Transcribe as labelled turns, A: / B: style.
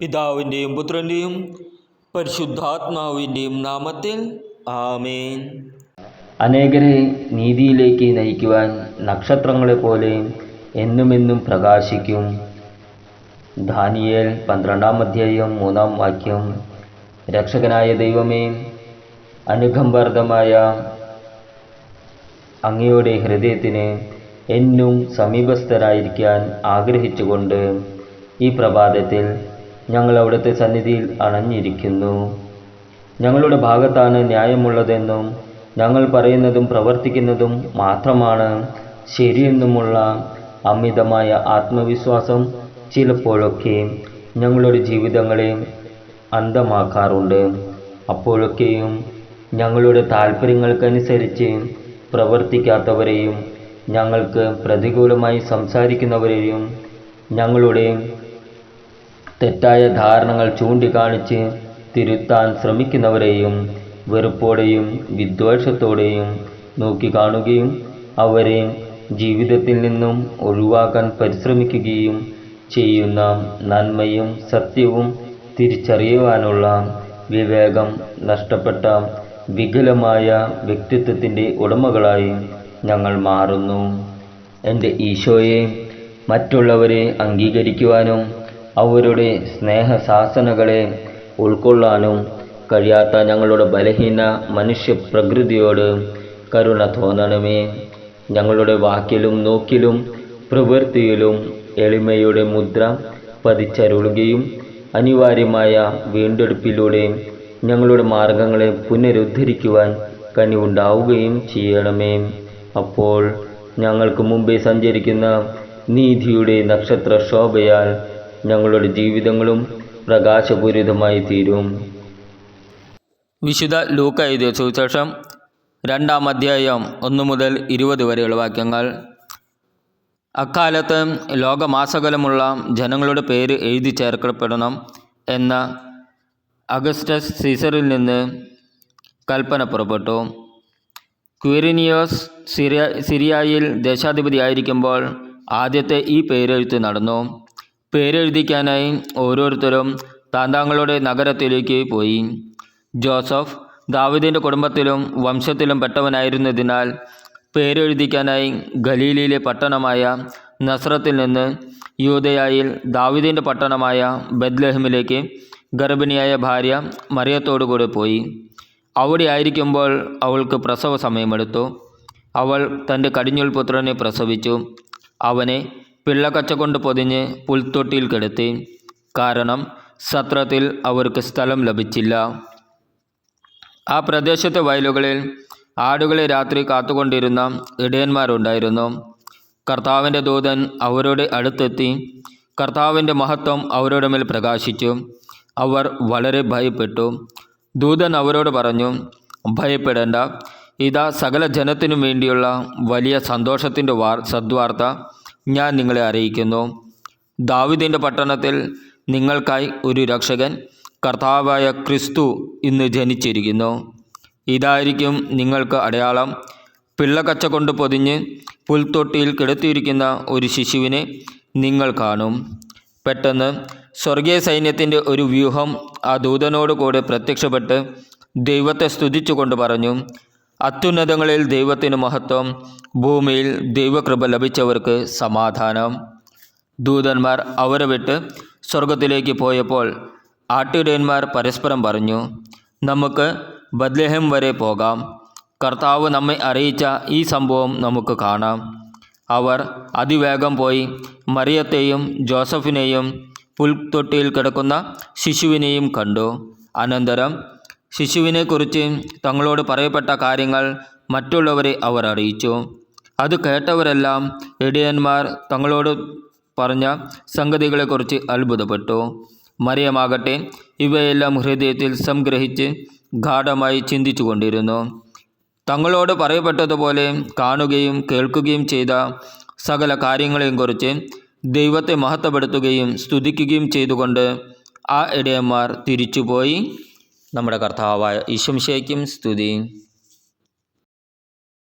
A: പിതാവിന്റെയും പുത്രന്റെയും പരിശുദ്ധാത്മാവിന്റെയും നാമത്തിൽ ആമേൻ.
B: അനേകരെ നീതിയിലേക്ക് നയിക്കുവാൻ നക്ഷത്രങ്ങളെപ്പോലെ എന്നുമെന്നും പ്രകാശിക്കും. ദാനിയേൽ പന്ത്രണ്ടാം അധ്യായം മൂന്നാം വാക്യം. രക്ഷകനായ ദൈവമേ അനുകമ്പാർദ്ധമായ അങ്ങയുടെ ഹൃദയത്തിന് എന്നും സമീപസ്ഥരായിരിക്കാൻ ആഗ്രഹിച്ചുകൊണ്ട് ഈ പ്രഭാതത്തിൽ ഞങ്ങൾ അവിടുത്തെ സന്നിധിയിൽ അണഞ്ഞിരിക്കുന്നു ഞങ്ങളുടെ ഭാഗത്താണ് ന്യായമുള്ളതെന്നും ഞങ്ങൾ പറയുന്നതും പ്രവർത്തിക്കുന്നതും മാത്രമാണ് ശരിയെന്നുമുള്ള അമിതമായ ആത്മവിശ്വാസം ചിലപ്പോഴൊക്കെ ഞങ്ങളുടെ ജീവിതങ്ങളെ അന്ധമാക്കാറുണ്ട്. അപ്പോഴൊക്കെയും ഞങ്ങളുടെ താല്പര്യങ്ങൾക്കനുസരിച്ച് പ്രവർത്തിക്കാത്തവരെയും ഞങ്ങൾക്ക് പ്രതികൂലമായി സംസാരിക്കുന്നവരെയും ഞങ്ങളുടെ തെറ്റായ ധാരണകൾ ചൂണ്ടിക്കാണിച്ച് തിരുത്താൻ ശ്രമിക്കുന്നവരെയും വെറുപ്പോടെയും വിദ്വേഷത്തോടെയും നോക്കിക്കാണുകയും അവരെ ജീവിതത്തിൽ നിന്നും ഒഴിവാക്കാൻ പരിശ്രമിക്കുകയും ചെയ്യുന്ന നന്മയും സത്യവും തിരിച്ചറിയുവാനുള്ള വിവേകം നഷ്ടപ്പെട്ട വികലമായ വ്യക്തിത്വത്തിന്റെ ഉടമകളായി ഞങ്ങൾ മാറുന്നു. എന്റെ ഈശോയെ മറ്റുള്ളവരെ അംഗീകരിക്കുവാനും അവരുടെ സ്നേഹശാസനകളെ ഉൾക്കൊള്ളാനും കഴിയാത്ത ഞങ്ങളുടെ ബലഹീന മനുഷ്യ പ്രകൃതിയോട് കരുണ തോന്നണമേ. ഞങ്ങളുടെ വാക്കിലും നോക്കിലും പ്രവൃത്തിയിലും എളിമയുടെ മുദ്ര പതിച്ചരുളുകയും അനിവാര്യമായ വീണ്ടെടുപ്പിലൂടെ ഞങ്ങളുടെ മാർഗങ്ങളെ പുനരുദ്ധരിക്കുവാൻ കനിവുണ്ടാവുകയും ചെയ്യണമേ. അപ്പോൾ ഞങ്ങൾക്ക് മുമ്പേ സഞ്ചരിക്കുന്ന നീതിയുടെ നക്ഷത്ര ശോഭയാൽ ഞങ്ങളുടെ ജീവിതങ്ങളും പ്രകാശപൂരിതമായി തീരും
A: വിശുദ്ധ ലൂക്ക എഴുതിയ സുവിശേഷം രണ്ടാം അധ്യായം ഒന്ന് മുതൽ ഇരുപത് വരെയുള്ള വാക്യങ്ങൾ. അക്കാലത്ത് ലോകമാസകലമുള്ള ജനങ്ങളുടെ പേര് എഴുതി ചേർക്കപ്പെടണം എന്ന അഗസ്റ്റസ് സീസറിൽ നിന്ന് കൽപ്പന പുറപ്പെട്ടു. ക്വിറിനിയോസ് സിറിയ സിറിയായിൽ ദേശാധിപതിയായിരിക്കുമ്പോൾ ആദ്യത്തെ ഈ പേരെഴുത്ത് നടന്നു. പേരെഴുതിക്കാനായി ഓരോരുത്തരും താന്താങ്ങളുടെ നഗരത്തിലേക്ക് പോയി. ജോസഫ് ദാവിദിന്റെ കുടുംബത്തിലും വംശത്തിലും പെട്ടവനായിരുന്നതിനാൽ പേരെഴുതിക്കാനായി ഗലീലിയിലെ പട്ടണമായ നസ്രത്തിൽ നിന്ന് യൂതയായിൽ ദാവിദിന്റെ പട്ടണമായ ബദ്ലഹമിലേക്ക് ഗർഭിണിയായ ഭാര്യ മറിയത്തോടുകൂടെ പോയി. അവിടെ ആയിരിക്കുമ്പോൾ അവൾക്ക് പ്രസവ സമയമെടുത്തു അവൾ തന്റെ കടിഞ്ഞുൾ പുത്രനെ പ്രസവിച്ചു. അവനെ പിള്ളക്കച്ച കൊണ്ട് പൊതിഞ്ഞ് പുൽത്തൊട്ടിയിൽ കിടത്തി. കാരണം സത്രത്തിൽ അവർക്ക് സ്ഥലം ലഭിച്ചില്ല. ആ പ്രദേശത്തെ വയലുകളിൽ ആടുകളെ രാത്രി കാത്തുകൊണ്ടിരുന്ന ഇടയന്മാരുണ്ടായിരുന്നു. കർത്താവിന്റെ ദൂതൻ അവരുടെ അടുത്തെത്തി. കർത്താവിന്റെ മഹത്വം അവരുടെ മേൽ പ്രകാശിച്ചു. അവർ വളരെ ഭയപ്പെട്ടു. ദൂതൻ അവരോട് പറഞ്ഞു ഭയപ്പെടേണ്ട. ഇതാ സകല ജനത്തിനും വേണ്ടിയുള്ള വലിയ സന്തോഷത്തിന്റെ വാർ സദ്വാർത്ത ഞാൻ നിങ്ങളെ അറിയിക്കുന്നു. ദാവിദിന്റെ പട്ടണത്തിൽ നിങ്ങൾക്കായി ഒരു രക്ഷകൻ കർത്താവായ ക്രിസ്തു ഇന്ന് ജനിച്ചിരിക്കുന്നു. ഇതായിരിക്കും നിങ്ങൾക്ക് അടയാളം. പിള്ളക്കച്ച കൊണ്ട് പൊതിഞ്ഞ് പുൽത്തൊട്ടിയിൽ കിടത്തിയിരിക്കുന്ന ഒരു ശിശുവിനെ നിങ്ങൾ കാണും. പെട്ടെന്ന് സ്വർഗീയ സൈന്യത്തിന്റെ ഒരു വ്യൂഹം ആ ദൂതനോട് കൂടെ പ്രത്യക്ഷപ്പെട്ട് ദൈവത്തെ സ്തുതിച്ചുകൊണ്ട് പറഞ്ഞു അത്യുന്നതങ്ങളിൽ ദൈവത്തിന് മഹത്വം ഭൂമിയിൽ ദൈവകൃപ ലഭിച്ചവർക്ക് സമാധാനം. ദൂതന്മാർ അവരെ വിട്ട് സ്വർഗത്തിലേക്ക് പോയപ്പോൾ ആട്ടിടയന്മാർ പരസ്പരം പറഞ്ഞു നമുക്ക് ബദ്ലഹം വരെ പോകാം. കർത്താവ് നമ്മെ അറിയിച്ച ഈ സംഭവം നമുക്ക് കാണാം. അവർ അതിവേഗം പോയി മറിയത്തെയും ജോസഫിനെയും പുൽത്തൊട്ടിയിൽ കിടക്കുന്ന ശിശുവിനെയും കണ്ടു. അനന്തരം ശിശുവിനെക്കുറിച്ച് തങ്ങളോട് പറയപ്പെട്ട കാര്യങ്ങൾ മറ്റുള്ളവരെ അവർ അറിയിച്ചു. അത് കേട്ടവരെല്ലാം ഇടയന്മാർ തങ്ങളോട് പറഞ്ഞ സംഗതികളെക്കുറിച്ച് അത്ഭുതപ്പെട്ടു. മറിയമാകട്ടെ ഇവയെല്ലാം ഹൃദയത്തിൽ സംഗ്രഹിച്ച് ഗാഠമായി ചിന്തിച്ചു കൊണ്ടിരുന്നു തങ്ങളോട് പറയപ്പെട്ടതുപോലെ കാണുകയും കേൾക്കുകയും ചെയ്ത സകല കാര്യങ്ങളെയും കുറിച്ച് ദൈവത്തെ മഹത്വപ്പെടുത്തുകയും സ്തുതിക്കുകയും ചെയ്തുകൊണ്ട് ആ ഇടയന്മാർ തിരിച്ചുപോയി. നമ്മുടെ കർത്താവായ ഈശംശയ്ക്കും സ്തുതി